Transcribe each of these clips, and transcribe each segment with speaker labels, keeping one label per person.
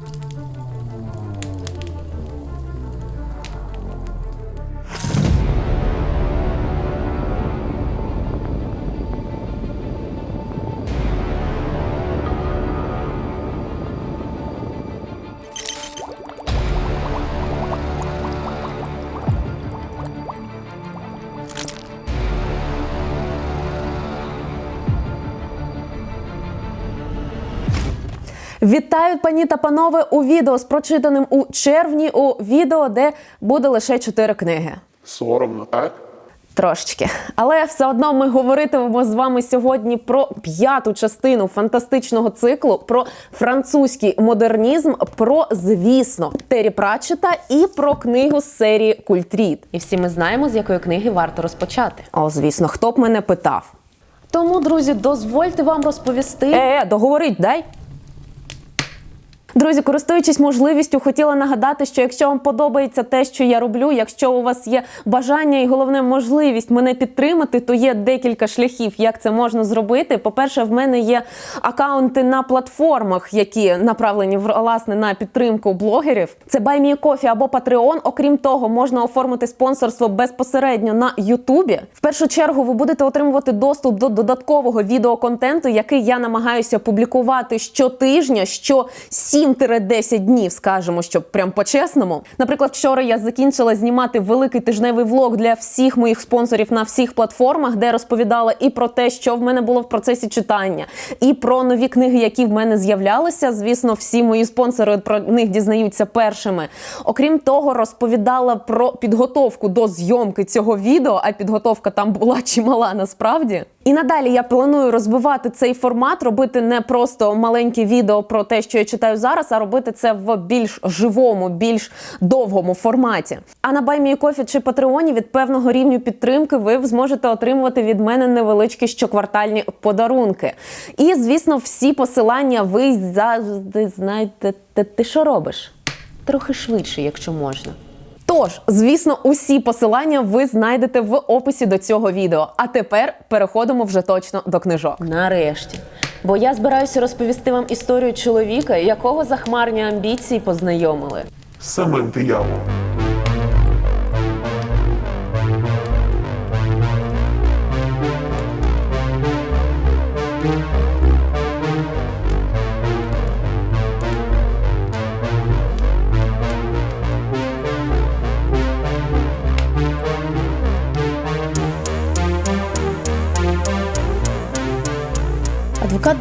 Speaker 1: Thank you. Вітаю, пані та панове, у відео з прочитаним у червні у відео, де буде лише чотири книги.
Speaker 2: Соромно, так?
Speaker 1: Трошечки, але все одно ми говоритимемо з вами сьогодні про п'яту частину фантастичного циклу, про французький модернізм, про звісно Террі Пратчета і про книгу з серії Культріт. І всі ми знаємо, з якої книги варто розпочати. О, звісно, хто б мене питав. Тому, друзі, дозвольте вам розповісти. Е, договорить, дай. Друзі, користуючись можливістю, хотіла нагадати, що якщо вам подобається те, що я роблю, якщо у вас є бажання і головне можливість мене підтримати, то є декілька шляхів, як це можна зробити. По-перше, в мене є акаунти на платформах, які направлені власне на підтримку блогерів. Це BuyMeCoffee або Patreon. Окрім того, можна оформити спонсорство безпосередньо на Ютубі. В першу чергу ви будете отримувати доступ до додаткового відеоконтенту, який я намагаюся публікувати щотижня, що 7-10 днів, скажемо, щоб прям по-чесному. Наприклад, вчора я закінчила знімати великий тижневий влог для всіх моїх спонсорів на всіх платформах, де розповідала і про те, що в мене було в процесі читання, і про нові книги, які в мене з'являлися. Звісно, всі мої спонсори про них дізнаються першими. Окрім того, розповідала про підготовку до зйомки цього відео, а підготовка там була чимала насправді. І надалі я планую розвивати цей формат, робити не просто маленьке відео про те, що я читаю зараз, а робити це в більш живому, більш довгому форматі. А на BuyMeCoffee чи Патреоні від певного рівню підтримки ви зможете отримувати від мене невеличкі щоквартальні подарунки. І, звісно, всі посилання ви завжди знаєте. Ти що робиш? Трохи швидше, якщо можна. Тож, звісно, усі посилання ви знайдете в описі до цього відео. А тепер переходимо вже точно до книжок. Нарешті. Бо я збираюся розповісти вам історію чоловіка, якого захмарні амбіції познайомили.
Speaker 2: Саме самим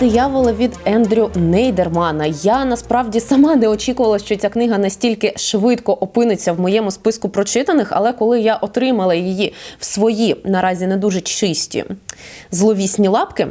Speaker 1: диявола від Ендрю Нейдермана. Я насправді сама не очікувала, що ця книга настільки швидко опиниться в моєму списку прочитаних, але коли я отримала її в свої наразі не дуже чисті зловісні лапки,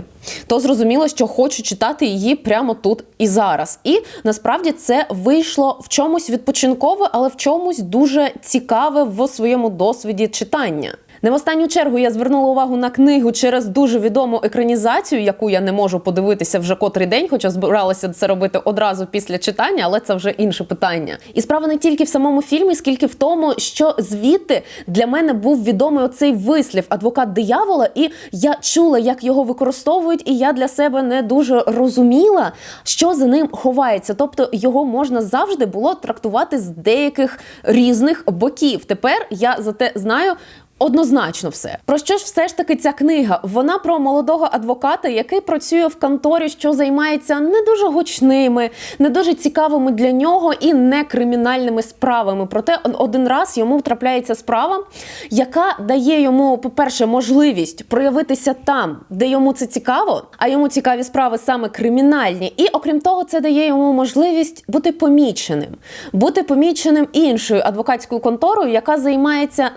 Speaker 1: то зрозуміло, що хочу читати її прямо тут і зараз. І насправді це вийшло в чомусь відпочинкове, але в чомусь дуже цікаве в своєму досвіді читання. Не в останню чергу я звернула увагу на книгу через дуже відому екранізацію, яку я не можу подивитися вже котрий день, хоча збиралася це робити одразу після читання, але це вже інше питання. І справа не тільки в самому фільмі, скільки в тому, що звідти для мене був відомий оцей вислів адвокат диявола, і я чула, як його використовують, і я для себе не дуже розуміла, що за ним ховається. Тобто його можна завжди було трактувати з деяких різних боків. Тепер я зате знаю. Однозначно, все про що ж все ж таки ця книга? Вона про молодого адвоката, який працює в конторі, що займається не дуже гучними, не дуже цікавими для нього і не кримінальними справами. Проте один раз йому трапляється справа, яка дає йому, по-перше, можливість проявитися там, де йому це цікаво, а йому цікаві справи саме кримінальні. І окрім того, це дає йому можливість бути поміченим, бути поміченим іншою адвокатською конторою, яка займається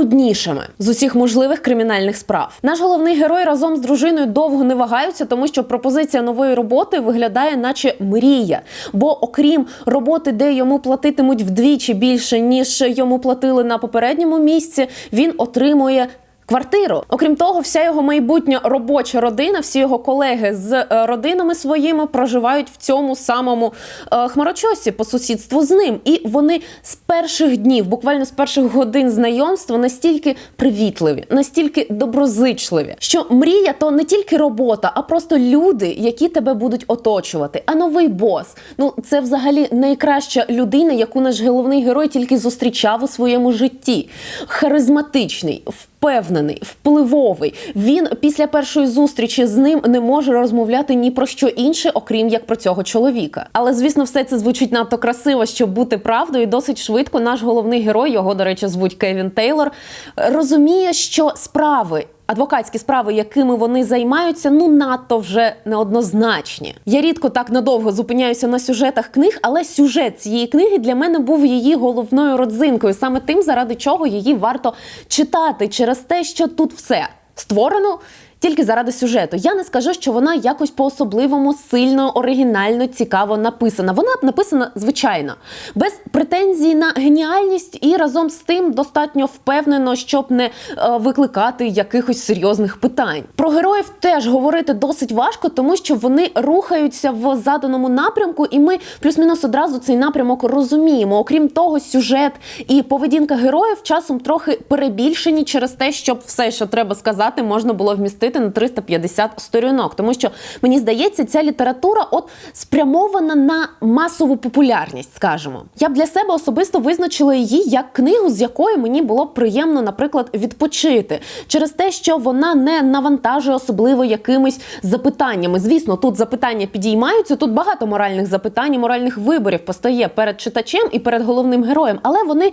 Speaker 1: найбруднішими з усіх можливих кримінальних справ. Наш головний герой разом з дружиною довго не вагаються, тому що пропозиція нової роботи виглядає, наче мрія. Бо окрім роботи, де йому платитимуть вдвічі більше ніж йому платили на попередньому місці, він отримує квартиру. Окрім того, вся його майбутня робоча родина, всі його колеги з е, родинами своїми проживають в цьому самому е, хмарочосі по сусідству з ним. І вони з перших днів, буквально з перших годин знайомства, настільки привітливі, настільки доброзичливі, що мрія то не тільки робота, а просто люди, які тебе будуть оточувати. А новий бос. Ну це взагалі найкраща людина, яку наш головний герой тільки зустрічав у своєму житті. Харизматичний, впевнений, впливовий. Він після першої зустрічі з ним не може розмовляти ні про що інше, окрім як про цього чоловіка. Але звісно, все це звучить надто красиво, щоб бути правдою. Досить швидко наш головний герой, його до речі, звуть Кевін Тейлор, розуміє, що справи. Адвокатські справи, якими вони займаються, ну надто вже неоднозначні. Я рідко так надовго зупиняюся на сюжетах книг, але сюжет цієї книги для мене був її головною родзинкою, саме тим, заради чого її варто читати, через те, що тут все створено. Тільки заради сюжету. Я не скажу, що вона якось по-особливому сильно, оригінально, цікаво написана. Вона написана звичайно, без претензій на геніальність і разом з тим достатньо впевнено, щоб не е, викликати якихось серйозних питань. Про героїв теж говорити досить важко, тому що вони рухаються в заданому напрямку, і ми плюс-мінус одразу цей напрямок розуміємо. Окрім того, сюжет і поведінка героїв часом трохи перебільшені через те, щоб все, що треба сказати, можна було вмістити на 350 сторінок. Тому що мені здається, ця література от спрямована на масову популярність, скажімо. Я б для себе особисто визначила її як книгу, з якою мені було б приємно, наприклад, відпочити через те, що вона не навантажує особливо якимись запитаннями. Звісно, тут запитання підіймаються. Тут багато моральних запитань, і моральних виборів постає перед читачем і перед головним героєм, але вони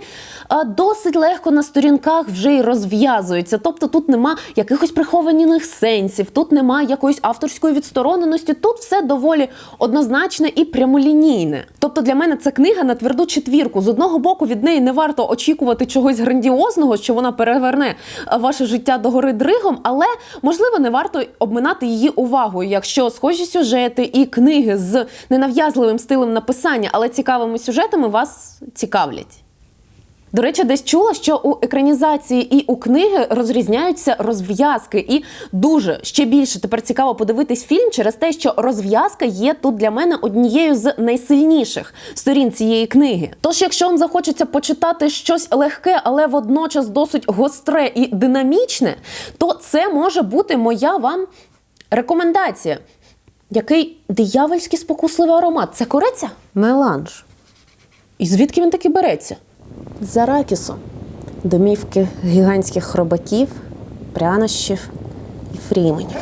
Speaker 1: досить легко на сторінках вже й розв'язуються. Тобто тут нема якихось прихованих сенсів, тут нема якоїсь авторської відстороненості. Тут все доволі однозначне і прямолінійне. Тобто для мене це книга на тверду четвірку. З одного боку від неї не варто очікувати чогось грандіозного, що вона переверне ваше життя догори дригом, але можливо не варто обминати її увагою, якщо схожі сюжети і книги з ненав'язливим стилем написання, але цікавими сюжетами вас цікавлять. До речі, десь чула, що у екранізації і у книги розрізняються розв'язки, і дуже ще більше тепер цікаво подивитись фільм через те, що розв'язка є тут для мене однією з найсильніших сторін цієї книги. Тож, якщо вам захочеться почитати щось легке, але водночас досить гостре і динамічне, то це може бути моя вам рекомендація. Який диявольський спокусливий аромат? Це кориця? Меланж. І звідки він таки береться? З аракісу. Домівки гігантських хробаків, прянощів і фріменів.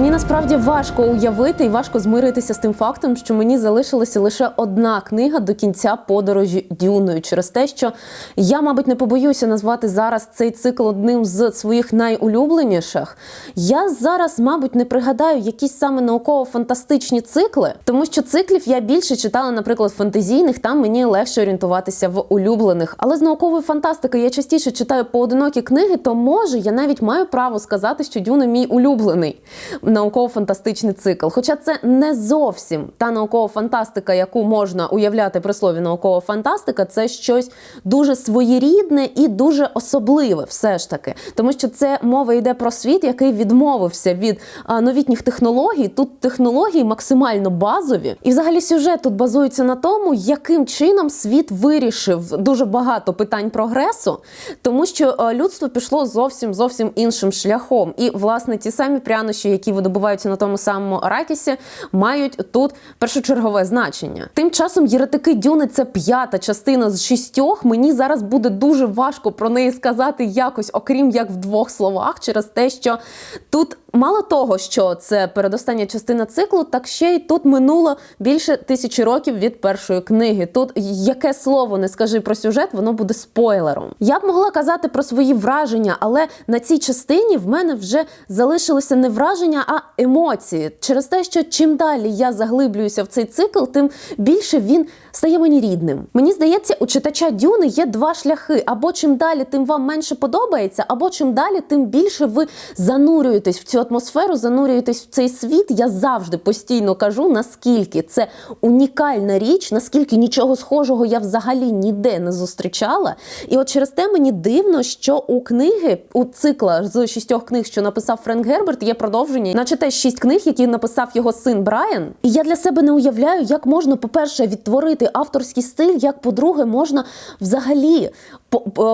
Speaker 1: Мені насправді важко уявити і важко змиритися з тим фактом, що мені залишилася лише одна книга до кінця подорожі дюною, через те, що я, мабуть, не побоюся назвати зараз цей цикл одним з своїх найулюбленіших. Я зараз, мабуть, не пригадаю якісь саме науково-фантастичні цикли, тому що циклів я більше читала, наприклад, фантазійних, там мені легше орієнтуватися в улюблених. Але з наукової фантастики я частіше читаю поодинокі книги, то може я навіть маю право сказати, що Дюна мій улюблений науково-фантастичний цикл. Хоча це не зовсім та наукова фантастика, яку можна уявляти при слові наукова фантастика, це щось дуже своєрідне і дуже особливе, все ж таки, тому що це мова йде про світ, який відмовився від новітніх технологій. Тут технології максимально базові, і взагалі сюжет тут базується на тому, яким чином світ вирішив дуже багато питань прогресу, тому що людство пішло зовсім зовсім іншим шляхом. І власне ті самі прянощі, які видобуваються на тому самому аракісі, мають тут першочергове значення. Тим часом єретики Дюни це п'ята частина з шістьох. Мені зараз буде дуже важко про неї сказати якось, окрім як в двох словах, через те, що тут Мало того, що це передостання частина циклу, так ще й тут минуло більше тисячі років від першої книги. Тут яке слово не скажи про сюжет, воно буде спойлером. Я б могла казати про свої враження, але на цій частині в мене вже залишилися не враження, а емоції. Через те, що чим далі я заглиблююся в цей цикл, тим більше він стає мені рідним. Мені здається, у читача Дюни є два шляхи: або чим далі, тим вам менше подобається, або чим далі, тим більше ви занурюєтесь в цю атмосферу, занурюєтесь в цей світ. Я завжди постійно кажу, наскільки це унікальна річ, наскільки нічого схожого я взагалі ніде не зустрічала. І от через те мені дивно, що у книги, у цикла з шістьох книг, що написав Френк Герберт, є продовження, наче теж шість книг, які написав його син Брайан. І я для себе не уявляю, як можна, по-перше, відтворити авторський стиль, як по-друге, можна взагалі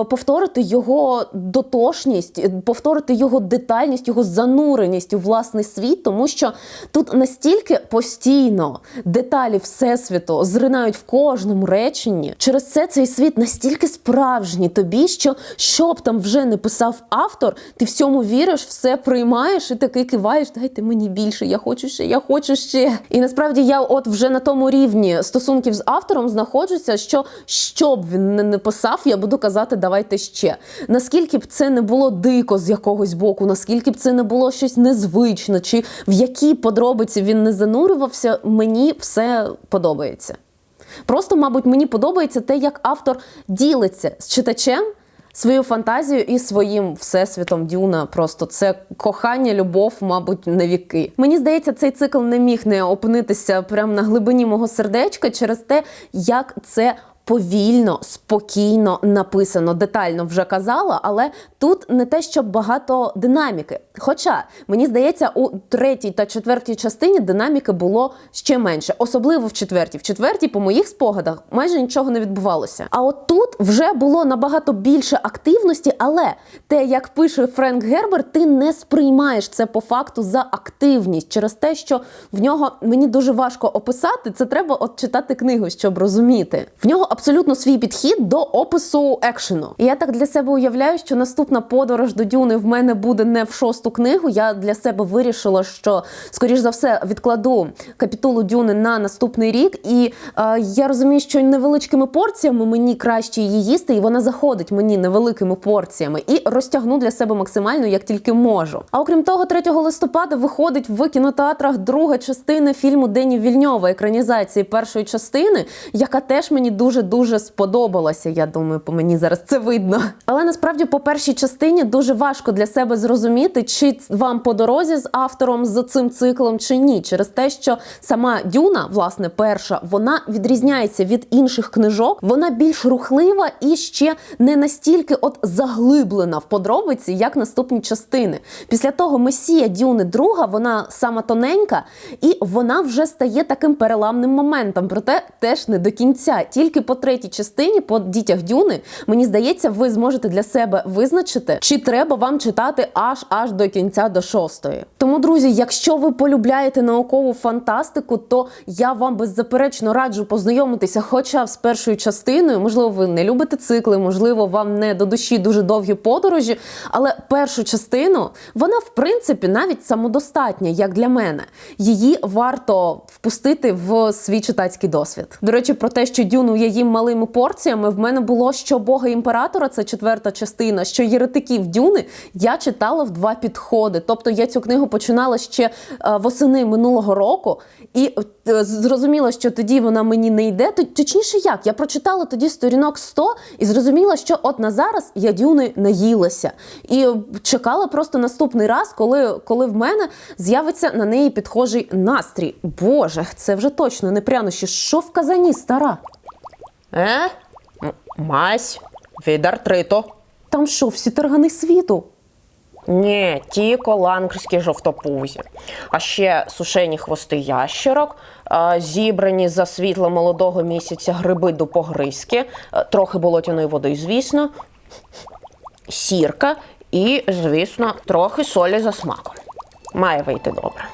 Speaker 1: повторити його дотошність, повторити його детальність, його зануреність у власний світ, тому що тут настільки постійно деталі всесвіту зринають в кожному реченні. Через це цей світ настільки справжній тобі, що що б там вже не писав автор, ти всьому віриш, все приймаєш і такий киваєш. Дайте мені більше, я хочу ще, я хочу ще. І насправді я от вже на тому рівні стосунків з автором знаходжуся, що що б він не написав, я буду казати, давайте ще. Наскільки б це не було дико з якогось боку, наскільки б це не було щось незвичне, чи в які подробиці він не занурювався, мені все подобається. Просто, мабуть, мені подобається те, як автор ділиться з читачем свою фантазію і своїм всесвітом Дюна. Просто це кохання, любов, мабуть, на віки. Мені здається, цей цикл не міг не опинитися прямо на глибині мого сердечка через те, як це. Повільно, спокійно написано, детально вже казала, але тут не те, що багато динаміки. Хоча мені здається, у третій та четвертій частині динаміки було ще менше, особливо в четвертій. В четвертій, по моїх спогадах, майже нічого не відбувалося. А от тут вже було набагато більше активності, але те, як пише Френк Герберт, ти не сприймаєш це по факту за активність через те, що в нього мені дуже важко описати. Це треба от читати книгу, щоб розуміти. В нього абсолютно свій підхід до опису екшену. Я так для себе уявляю, що наступна подорож до Дюни в мене буде не в шосту книгу. Я для себе вирішила, що скоріш за все відкладу капітулу Дюни на наступний рік. І е, я розумію, що невеличкими порціями мені краще її їсти, і вона заходить мені невеликими порціями і розтягну для себе максимально, як тільки можу. А окрім того, 3 листопада виходить в кінотеатрах друга частина фільму Дені Вільньова, екранізації першої частини, яка теж мені дуже дуже сподобалася. Я думаю, по мені зараз це видно. Але насправді по першій частині дуже важко для себе зрозуміти, чи вам по дорозі з автором з цим циклом, чи ні, через те, що сама Дюна, власне, перша, вона відрізняється від інших книжок. Вона більш рухлива і ще не настільки от заглиблена в подробиці, як наступні частини. Після того Месія Дюни друга, вона сама тоненька, і вона вже стає таким переламним моментом. Проте теж не до кінця. Тільки по третій частині, по дітях Дюни, мені здається, ви зможете для себе визначити, чи треба вам читати аж аж до кінця до шостої. Тому, друзі, якщо ви полюбляєте наукову фантастику, то я вам беззаперечно раджу познайомитися, хоча б з першою частиною. Можливо, ви не любите цикли, можливо, вам не до душі дуже довгі подорожі. Але першу частину вона, в принципі, навіть самодостатня, як для мене. Її варто впустити в свій читацький досвід. До речі, про те, що дюну я їм малими порціями, в мене було що Бога імператора, це четверта частина, що єретиків дюни я читала в два підходи. Тобто я цю книгу починала ще е, восени минулого року, і е, зрозуміла, що тоді вона мені не йде. Точніше, як я прочитала тоді сторінок 100 і зрозуміла, що от на зараз я дюни наїлася. І чекала просто наступний раз, коли, коли в мене з'явиться на неї підхожий настрій. Боже, це вже точно не прянощі. Що в казані стара?
Speaker 3: Е? М- Мась від артриту.
Speaker 1: Там що, всі таргани світу?
Speaker 3: Ні, ті колангрські жовтопузі. А ще сушені хвости ящерок, зібрані за світла молодого місяця гриби дупогризки, е, трохи болотяної води, звісно, сірка і, звісно, трохи солі за смаком. Має вийти добре.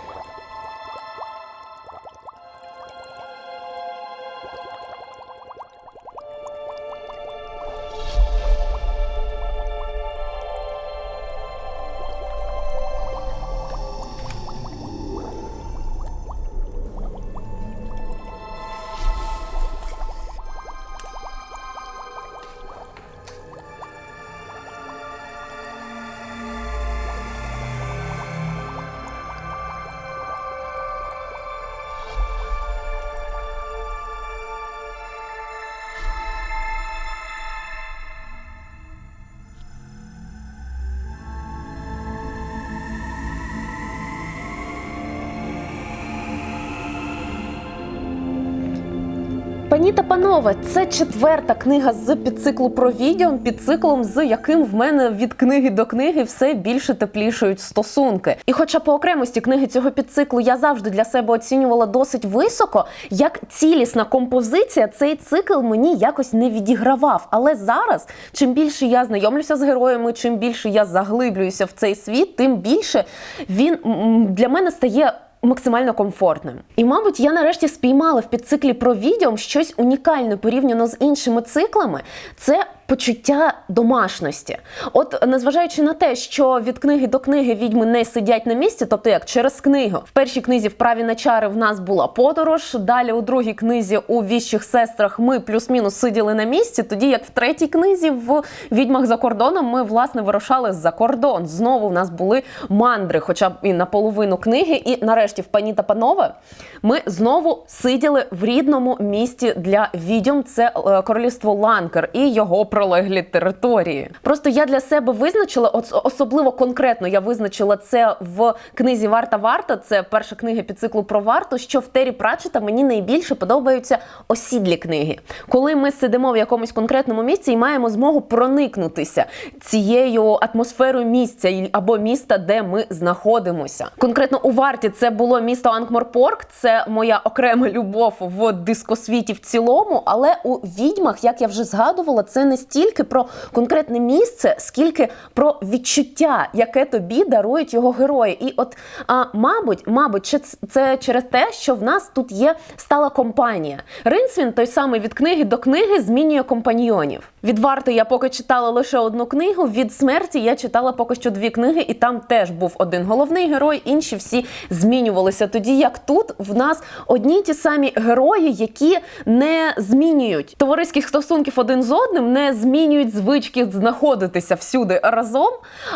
Speaker 1: Пані та панове, це четверта книга з підциклу про відьом, підциклом, з яким в мене від книги до книги все більше теплішають стосунки. І хоча по окремості книги цього підциклу я завжди для себе оцінювала досить високо, як цілісна композиція, цей цикл мені якось не відігравав. Але зараз, чим більше я знайомлюся з героями, чим більше я заглиблююся в цей світ, тим більше він для мене стає максимально комфортним. І, мабуть, я нарешті спіймала в підциклі про відео щось унікальне порівняно з іншими циклами. Це почуття домашності. От, незважаючи на те, що від книги до книги відьми не сидять на місці, тобто як через книгу. В першій книзі в праві на чари в нас була подорож. Далі у другій книзі у віщих сестрах ми плюс-мінус сиділи на місці. Тоді як в третій книзі в відьмах за кордоном ми власне вирушали за кордон. Знову в нас були мандри, хоча б і наполовину книги. І нарешті в пані та панове ми знову сиділи в рідному місті для відьом. Це е, королівство Ланкер і його пролеглі території. Просто я для себе визначила, особливо конкретно я визначила це в книзі Варта Варта. Це перша книга під циклу про варту. Що в Тері Пратчета мені найбільше подобаються осідлі книги, коли ми сидимо в якомусь конкретному місці і маємо змогу проникнутися цією атмосферою місця або міста, де ми знаходимося. Конкретно у варті це було місто Анкморпорк. Це моя окрема любов в дискосвіті в цілому. Але у відьмах, як я вже згадувала, це не стільки про конкретне місце, скільки про відчуття, яке тобі дарують його герої. І от, а, мабуть, мабуть, це через те, що в нас тут є стала компанія. Ринсвін, той самий від книги до книги, змінює компаньйонів. Від варти я поки читала лише одну книгу. Від смерті я читала поки що дві книги, і там теж був один головний герой, інші всі змінювалися. Тоді як тут в нас одні ті самі герої, які не змінюють товариських стосунків один з одним, не змінюють звички знаходитися всюди разом,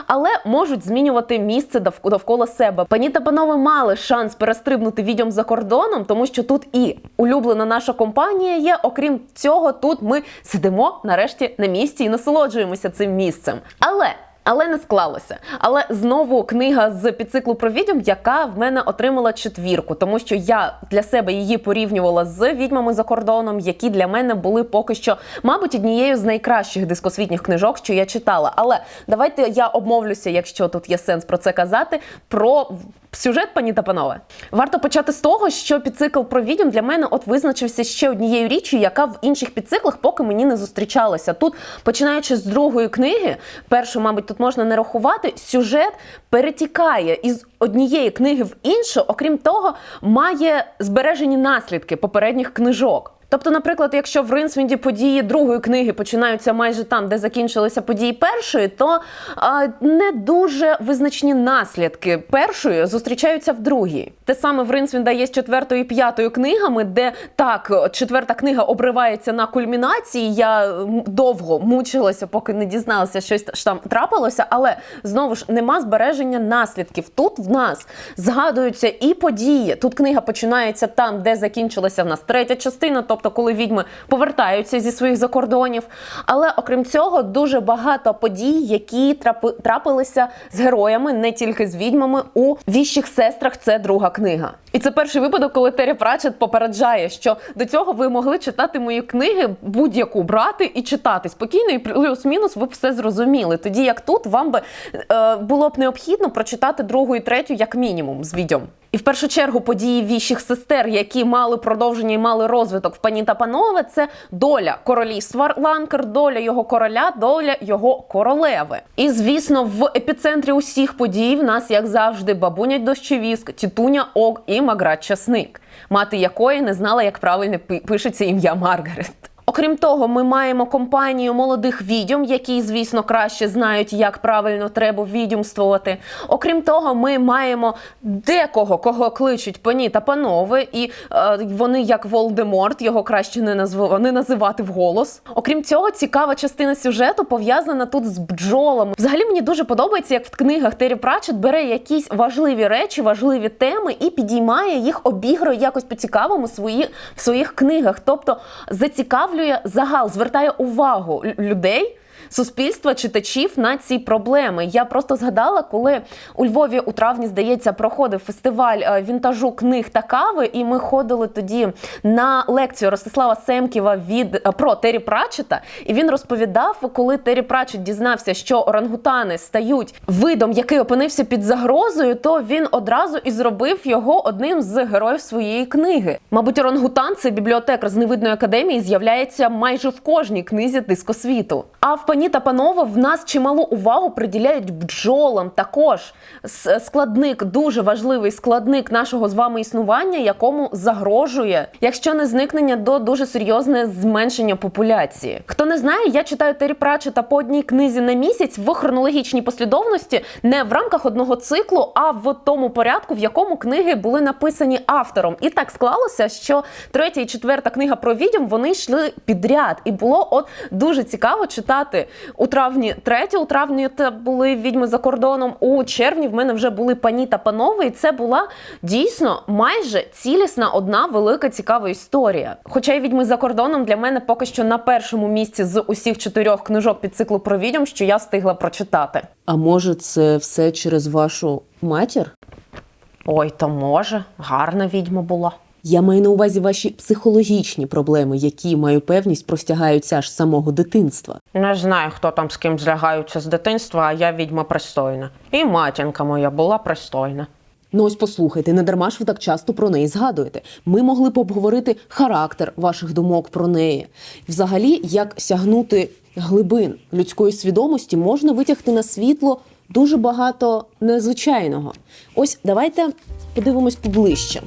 Speaker 1: але можуть змінювати місце довкола себе. Пані та панове мали шанс перестрибнути відьом за кордоном, тому що тут і улюблена наша компанія є. Окрім цього, тут ми сидимо нарешті на місці і насолоджуємося цим місцем. Але але не склалося. Але знову книга з підциклу про відьом, яка в мене отримала четвірку, тому що я для себе її порівнювала з відьмами за кордоном, які для мене були поки що, мабуть, однією з найкращих дискосвітніх книжок, що я читала. Але давайте я обмовлюся, якщо тут є сенс про це казати. Про сюжет, пані та панове. Варто почати з того, що підцикл про відьом для мене от визначився ще однією річчю, яка в інших підциклах поки мені не зустрічалася. Тут, починаючи з другої книги, першу, мабуть, тут можна не рахувати, сюжет перетікає із однієї книги в іншу, окрім того, має збережені наслідки попередніх книжок. Тобто, наприклад, якщо в Ринсвінді події другої книги починаються майже там, де закінчилися події першої, то а, не дуже визначні наслідки першої зустрічаються в другій. Те саме в Ринсвінда є з четвертою і п'ятою книгами, де так четверта книга обривається на кульмінації. Я довго мучилася, поки не дізналася, щось там трапилося, але знову ж нема збереження наслідків. Тут в нас згадуються і події. Тут книга починається там, де закінчилася в нас третя частина, тобто коли відьми повертаються зі своїх закордонів. Але окрім цього, дуже багато подій, які трапи- трапилися з героями, не тільки з відьмами, у віщих сестрах. Це друга книга. І це перший випадок, коли Террі Пратчет попереджає, що до цього ви могли читати мої книги, будь-яку брати і читати спокійно, і плюс-мінус ви б все зрозуміли. Тоді як тут вам би е, було б необхідно прочитати другу і третю як мінімум з відьом. І в першу чергу події віщих сестер, які мали продовження і мали розвиток в пані та панове, це доля королівства Ланкер, доля його короля, доля його королеви. І звісно, в епіцентрі усіх подій в нас, як завжди, бабуня дощевіск, тітуня Ог і Маград Часник, мати якої не знала, як правильно пишеться ім'я Маргарет. Окрім того, ми маємо компанію молодих відьом, які, звісно, краще знають, як правильно треба відьомствувати. Окрім того, ми маємо декого, кого кличуть пані та панове, і е, вони, як Волдеморт, його краще не, назв... не називати вголос. Окрім цього, цікава частина сюжету пов'язана тут з бджолами. Взагалі мені дуже подобається, як в книгах Террі Пратчет бере якісь важливі речі, важливі теми і підіймає їх, обігрує якось по-цікавому свої, в своїх книгах. Тобто зацікавлює загал, звертає увагу людей суспільства читачів на ці проблеми. Я просто згадала, коли у Львові у травні, здається, проходив фестиваль е, вінтажу книг та кави, і ми ходили тоді на лекцію Ростислава Семківа від е, про Террі Пратчета, і він розповідав, коли Террі Пратчет дізнався, що орангутани стають видом, який опинився під загрозою, то він одразу і зробив його одним з героїв своєї книги. Мабуть, орангутан це бібліотекар з невидної академії з'являється майже в кожній книзі дискосвіту. А в пані та панове в нас чималу увагу приділяють бджолам. Також складник, дуже важливий складник нашого з вами існування, якому загрожує, якщо не зникнення, до дуже серйозне зменшення популяції. Хто не знає, я читаю Террі Пратчета по одній книзі на місяць в хронологічній послідовності, не в рамках одного циклу, а в тому порядку, в якому книги були написані автором. І так склалося, що третя і четверта книга про відьом вони йшли підряд, і було от дуже цікаво читати у травні третє, у травні це були відьми за кордоном. У червні в мене вже були пані та панове, і це була дійсно майже цілісна одна велика цікава історія. Хоча й відьми за кордоном для мене поки що на першому місці з усіх чотирьох книжок під циклу про відьом, що я встигла прочитати.
Speaker 4: А може, це все через вашу матір?
Speaker 3: Ой, то може, гарна відьма була.
Speaker 4: Я маю на увазі ваші психологічні проблеми, які маю певність простягаються аж з самого дитинства.
Speaker 3: Не знаю, хто там з ким злягаються з дитинства, а я відьма пристойна. І матінка моя була пристойна.
Speaker 4: Ну ось послухайте, не дарма ж ви так часто про неї згадуєте. Ми могли б обговорити характер ваших думок про неї. Взагалі, як сягнути глибин людської свідомості, можна витягти на світло дуже багато незвичайного. Ось давайте подивимось поближче.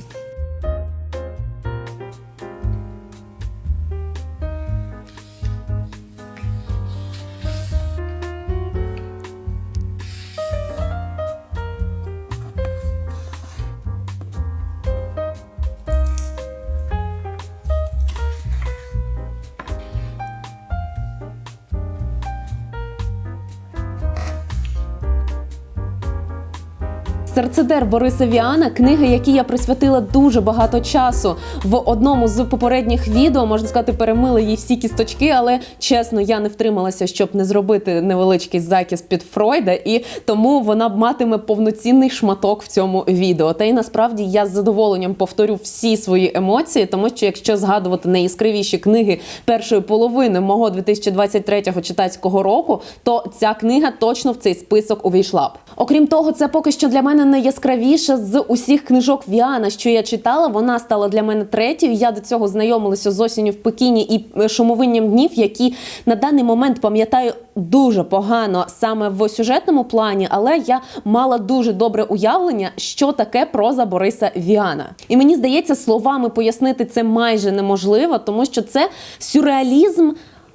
Speaker 1: Серцедер Бориса Віана, книга, якій я присвятила дуже багато часу. В одному з попередніх відео можна сказати, перемили їй всі кісточки, але чесно, я не втрималася, щоб не зробити невеличкий закіс під Фройда, і тому вона матиме повноцінний шматок в цьому відео. Та й насправді я з задоволенням повторю всі свої емоції, тому що якщо згадувати найяскравіші книги першої половини мого 2023 читацького року, то ця книга точно в цей список увійшла б. Окрім того, це поки що для мене найяскравіша з усіх книжок Віана, що я читала. Вона стала для мене третьою. Я до цього знайомилася з осінню в Пекіні і е, шумовинням днів, які на даний момент пам'ятаю дуже погано саме в сюжетному плані, але я мала дуже добре уявлення, що таке проза Бориса Віана. І мені здається, словами пояснити це майже неможливо, тому що це сюрреалізм.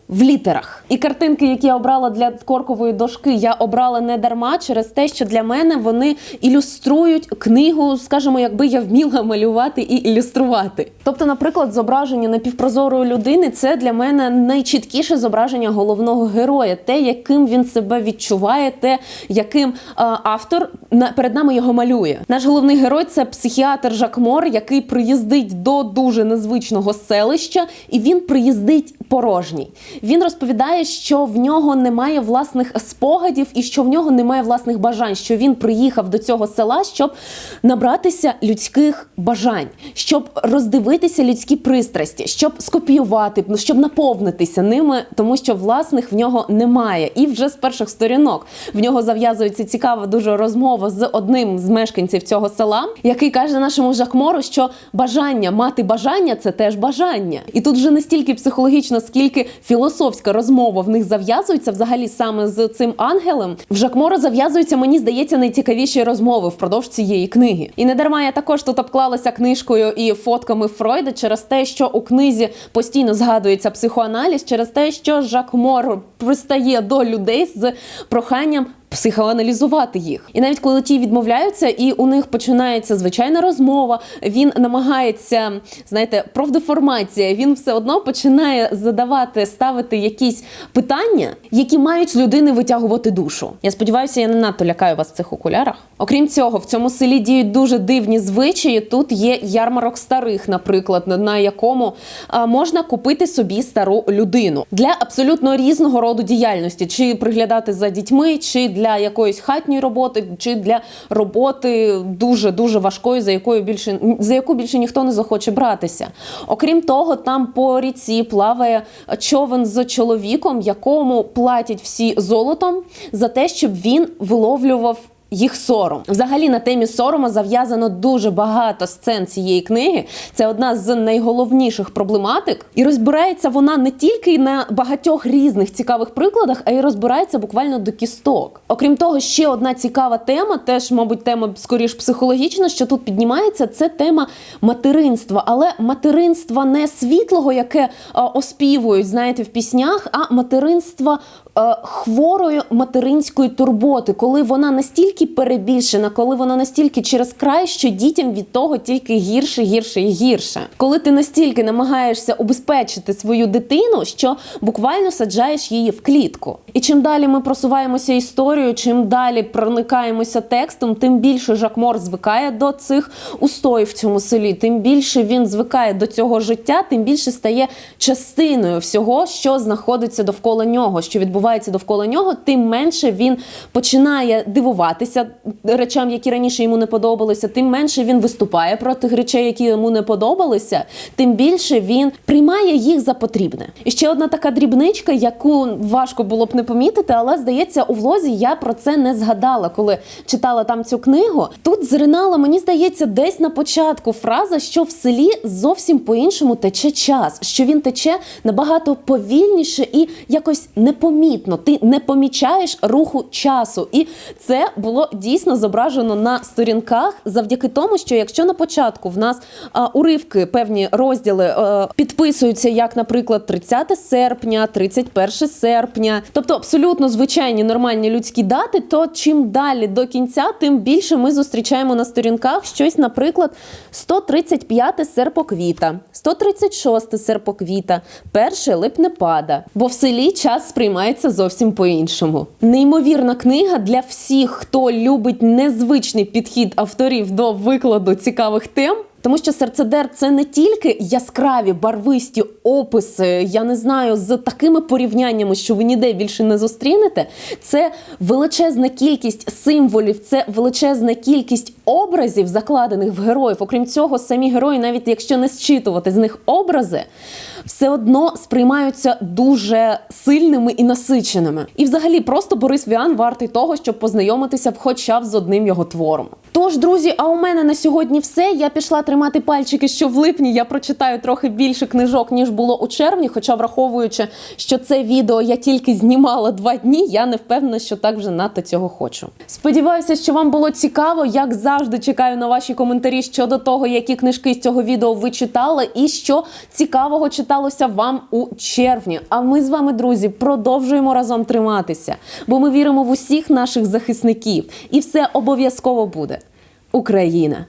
Speaker 1: В літерах і картинки, які я обрала для коркової дошки, я обрала не дарма через те, що для мене вони ілюструють книгу, скажімо, якби я вміла малювати і ілюструвати. Тобто, наприклад, зображення напівпрозорої людини це для мене найчіткіше зображення головного героя, те, яким він себе відчуває, те, яким е, автор перед нами його малює. Наш головний герой це психіатр Жак Мор, який приїздить до дуже незвичного селища, і він приїздить порожній. Він розповідає, що в нього немає власних спогадів і що в нього немає власних бажань. Що він приїхав до цього села, щоб набратися людських бажань, щоб роздивитися людські пристрасті, щоб скопіювати, ну, щоб наповнитися ними, тому що власних в нього немає. І вже з перших сторінок в нього зав'язується цікава дуже розмова з одним з мешканців цього села, який каже нашому Жакмору, що бажання мати бажання це теж бажання. І тут вже не стільки психологічно, скільки філософська розмова в них зав'язується взагалі саме з цим ангелем. В Жакмора зав'язуються, мені здається, найцікавіші розмови впродовж цієї книги. І не дарма я також тут обклалася книжкою і фотками Фройда через те, що у книзі постійно згадується психоаналіз, через те, що Жакмор пристає до людей з проханням психоаналізувати їх. І навіть коли ті відмовляються, і у них починається звичайна розмова, він намагається, знаєте, профдеформація, він все одно починає задавати, ставити якісь питання, які мають з людини витягувати душу. Я сподіваюся, я не надто лякаю вас в цих окулярах. Окрім цього, в цьому селі діють дуже дивні звичаї. Тут є ярмарок старих, наприклад, на якому можна купити собі стару людину для абсолютно різного роду діяльності, чи приглядати за дітьми, чи для якоїсь хатньої роботи, чи для роботи дуже дуже важкої, за якою більше за яку більше ніхто не захоче братися. Окрім того, там по ріці плаває човен з чоловіком, якому платять всі золотом за те, щоб він виловлював їх сором. Взагалі на темі сорому зав'язано дуже багато сцен цієї книги. Це одна з найголовніших проблематик. І розбирається вона не тільки на багатьох різних цікавих прикладах, а й розбирається буквально до кісток. Окрім того, ще одна цікава тема, теж, мабуть, тема скоріш психологічна, що тут піднімається, це тема материнства. Але материнства не світлого, яке оспівують, знаєте, в піснях, а материнства е, хворої материнської турботи, коли вона настільки перебільшена, коли вона настільки через край, що дітям від того тільки гірше, гірше і гірше. Коли ти настільки намагаєшся убезпечити свою дитину, що буквально саджаєш її в клітку. І чим далі ми просуваємося історією, чим далі проникаємося текстом, тим більше Жак Мор звикає до цих устоїв в цьому селі, тим більше він звикає до цього життя, тим більше стає частиною всього, що знаходиться довкола нього, що відбувається довкола нього, тим менше він починає дивуватися речам, які раніше йому не подобалися, тим менше він виступає проти речей, які йому не подобалися, тим більше він приймає їх за потрібне. І ще одна така дрібничка, яку важко було б не помітити, але здається, у влозі я про це не згадала, коли читала там цю книгу. Тут зринала, мені здається, десь на початку фраза, що в селі зовсім по-іншому тече час, що він тече набагато повільніше і якось непомітно. Ти не помічаєш руху часу. І це було дійсно зображено на сторінках завдяки тому, що якщо на початку в нас а, уривки, певні розділи е, підписуються, як, наприклад, 30 серпня, 31 серпня, тобто абсолютно звичайні нормальні людські дати, то чим далі до кінця, тим більше ми зустрічаємо на сторінках щось, наприклад, 135 серпоквіта, 136 серпоквіта, 1 липнепада. Бо в селі час сприймається зовсім по-іншому. Неймовірна книга для всіх, хто любить незвичний підхід авторів до викладу цікавих тем. Тому що серцедер це не тільки яскраві барвисті описи, я не знаю, з такими порівняннями, що ви ніде більше не зустрінете. Це величезна кількість символів, це величезна кількість образів, закладених в героїв. Окрім цього, самі герої, навіть якщо не зчитувати з них образи, все одно сприймаються дуже сильними і насиченими. І, взагалі, просто Борис Віан вартий того, щоб познайомитися хоча б з одним його твором. Тож, друзі, а у мене на сьогодні все. Я пішла тримати пальчики, що в липні я прочитаю трохи більше книжок, ніж було у червні. Хоча, враховуючи, що це відео я тільки знімала два дні, я не впевнена, що так вже надто цього хочу. Сподіваюся, що вам було цікаво. Як завжди, чекаю на ваші коментарі щодо того, які книжки з цього відео ви читали, і що цікавого читалося вам у червні. А ми з вами, друзі, продовжуємо разом триматися, бо ми віримо в усіх наших захисників, і все обов'язково буде. Україна!